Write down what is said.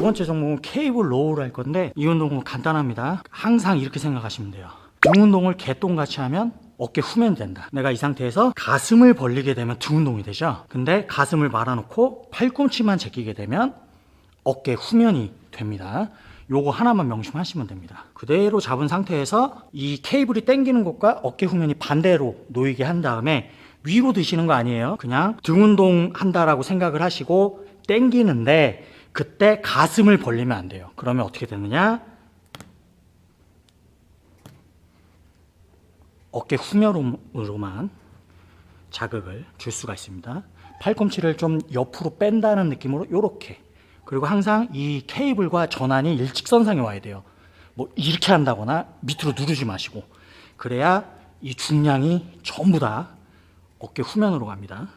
두 번째 종목은 케이블 로우를 할 건데 이 운동은 간단합니다. 항상 이렇게 생각하시면 돼요. 등 운동을 개똥같이 하면 어깨 후면 된다. 내가 이 상태에서 가슴을 벌리게 되면 등 운동이 되죠. 근데 가슴을 말아놓고 팔꿈치만 제끼게 되면 어깨 후면이 됩니다. 요거 하나만 명심하시면 됩니다. 그대로 잡은 상태에서 이 케이블이 당기는 것과 어깨 후면이 반대로 놓이게 한 다음에 위로 드시는 거 아니에요. 그냥 등 운동 한다라고 생각을 하시고 당기는데 그때 가슴을 벌리면 안 돼요. 그러면 어떻게 되느냐? 어깨 후면으로만 자극을 줄 수가 있습니다. 팔꿈치를 좀 옆으로 뺀다는 느낌으로 이렇게 그리고 항상 이 케이블과 전환이 일직선상에 와야 돼요. 뭐 이렇게 한다거나 밑으로 누르지 마시고 그래야 이 중량이 전부 다 어깨 후면으로 갑니다.